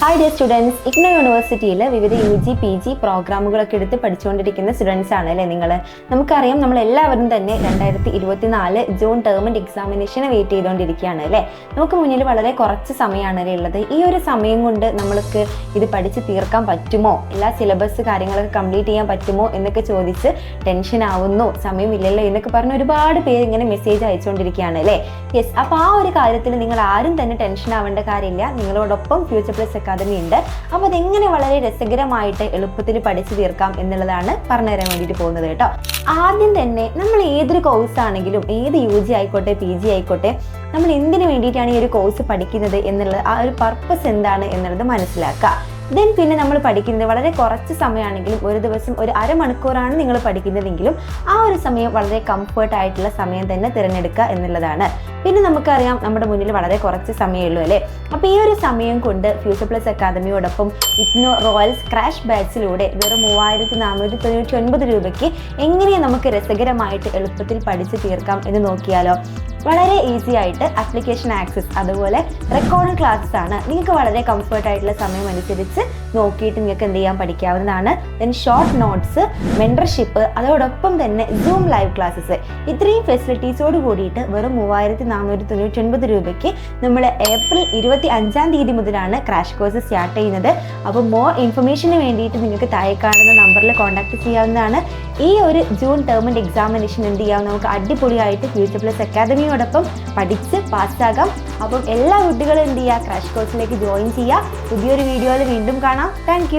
Hi dear students IGNOU യൂണിവേഴ്സിറ്റിയിൽ വിവിധ U G P G പ്രോഗ്രാമുകളൊക്കെ എടുത്ത് പഠിച്ചുകൊണ്ടിരിക്കുന്ന സ്റ്റുഡൻസ് ആണ് അല്ലേ നിങ്ങൾ നമുക്കറിയാം നമ്മൾ എല്ലാവരും തന്നെ രണ്ടായിരത്തി ഇരുപത്തിനാല് ജൂൺ ടേം എക്സാമിനേഷനെ എക്സാമിനേഷന് വെയിറ്റ് ചെയ്തുകൊണ്ടിരിക്കുകയാണ് അല്ലേ? നമുക്ക് മുന്നിൽ വളരെ കുറച്ച് സമയമാണ് അല്ലേ ഉള്ളത്. ഈ ഒരു സമയം കൊണ്ട് നമ്മൾക്ക് ഇത് പഠിച്ച് തീർക്കാൻ പറ്റുമോ? എല്ലാ സിലബസ് കാര്യങ്ങളൊക്കെ കംപ്ലീറ്റ് ചെയ്യാൻ പറ്റുമോ? എന്നൊക്കെ ചോദിച്ച് ടെൻഷൻ ആവുന്നു. സമയമില്ലല്ലോ എന്നൊക്കെ പറഞ്ഞ് ഒരുപാട് പേര് ഇങ്ങനെ മെസ്സേജ് അയച്ചുകൊണ്ടിരിക്കുകയാണ് അല്ലേ? യെസ് അപ്പോൾ ആ ഒരു കാര്യത്തിൽ നിങ്ങൾ ആരും തന്നെ ടെൻഷൻ ആവേണ്ട കാര്യമില്ല. നിങ്ങളോടൊപ്പം ഫ്യൂച്ചർ പ്ലസ് അക്കാദമി ഉണ്ട്. അപ്പോൾ അതെങ്ങനെ വളരെ രസകരമായിട്ട് എളുപ്പത്തിൽ പഠിച്ചു തീർക്കാം എന്നുള്ളതാണ് പറഞ്ഞു തരാൻ വേണ്ടിയിട്ട് പോകുന്നത് കേട്ടോ. ആദ്യം തന്നെ നമ്മൾ ഏതൊരു കോഴ്സ് ആണെങ്കിലും ഏത് യു ജി ആയിക്കോട്ടെ പി ജി ആയിക്കോട്ടെ നമ്മൾ എന്തിനു വേണ്ടിയിട്ടാണ് ഈ ഒരു കോഴ്സ് പഠിക്കുന്നത് എന്നുള്ളത് ആ ഒരു പർപ്പസ് എന്താണ് എന്നുള്ളത് മനസ്സിലാക്കുക. ദെൻ പിന്നെ നമ്മൾ പഠിക്കുന്നത് വളരെ കുറച്ച് സമയമാണെങ്കിലും ഒരു ദിവസം ഒരു അരമണിക്കൂറാണ് നിങ്ങൾ പഠിക്കുന്നതെങ്കിലും ആ ഒരു സമയം വളരെ കംഫർട്ട് ആയിട്ടുള്ള സമയം തന്നെ തിരഞ്ഞെടുക്കുക എന്നുള്ളതാണ്. പിന്നെ നമുക്കറിയാം നമ്മുടെ മുന്നിൽ വളരെ കുറച്ച് സമയമേ ഉള്ളൂ അല്ലേ? അപ്പോൾ ഈ ഒരു സമയം കൊണ്ട് ഫ്യൂച്ചർ പ്ലസ് അക്കാദമിയോടൊപ്പം ഇഗ്നോ റോയൽസ് ക്രാഷ് ബാച്ചിലൂടെ വെറും മൂവായിരത്തി നാനൂറ്റി തൊണ്ണൂറ്റി ഒൻപത് രൂപയ്ക്ക് എങ്ങനെ നമുക്ക് രസകരമായിട്ട് എളുപ്പത്തിൽ പഠിച്ചു തീർക്കാം എന്ന് നോക്കിയാലോ? വളരെ ഈസി ആയിട്ട് ആപ്ലിക്കേഷൻ ആക്സസ് അതുപോലെ റെക്കോർഡ് ക്ലാസ്സസ് ആണ്. നിങ്ങൾക്ക് വളരെ കംഫർട്ട് ആയിട്ടുള്ള സമയം അനുസരിച്ച് നോക്കിയിട്ട് നിങ്ങൾക്ക് എന്ത് ചെയ്യാൻ പഠിക്കാവുന്നതാണ്. ദെൻ ഷോർട്ട് നോട്ട്സ് മെന്റർഷിപ്പ് അതോടൊപ്പം തന്നെ സൂം ലൈവ് ക്ലാസ്സസ് ഇത്രയും ഫെസിലിറ്റീസോട് കൂടിയിട്ട് വെറും മൂവായിരത്തി നാനൂറ്റി തൊണ്ണൂറ്റി ഒൻപത് രൂപയ്ക്ക് നമ്മൾ ഏപ്രിൽ ഇരുപത്തി അഞ്ചാം തീയതി മുതലാണ് ക്രാഷ് കോഴ്സ് സ്റ്റാർട്ട് ചെയ്യുന്നത്. അപ്പോൾ മോർ ഇൻഫർമേഷന് വേണ്ടിയിട്ട് നിങ്ങൾക്ക് താഴെ കാണുന്ന നമ്പറിൽ കോൺടാക്ട് ചെയ്യാവുന്നതാണ്. ഈ ഒരു ജൂൺ ടേമിന്റെ എക്സാമിനേഷൻ എന്ത് ചെയ്യാം? നമുക്ക് അടിപൊളിയായിട്ട് ഫ്യൂച്ചർ പ്ലസ് അക്കാദമിയോടൊപ്പം പഠിച്ച് പാസ്സാകാം. അപ്പം എല്ലാ കുട്ടികളും എന്ത് ചെയ്യുക? ക്രാഷ് കോഴ്സിലേക്ക് ജോയിൻ ചെയ്യുക. പുതിയൊരു വീഡിയോയിൽ വീണ്ടും കാണാം. താങ്ക്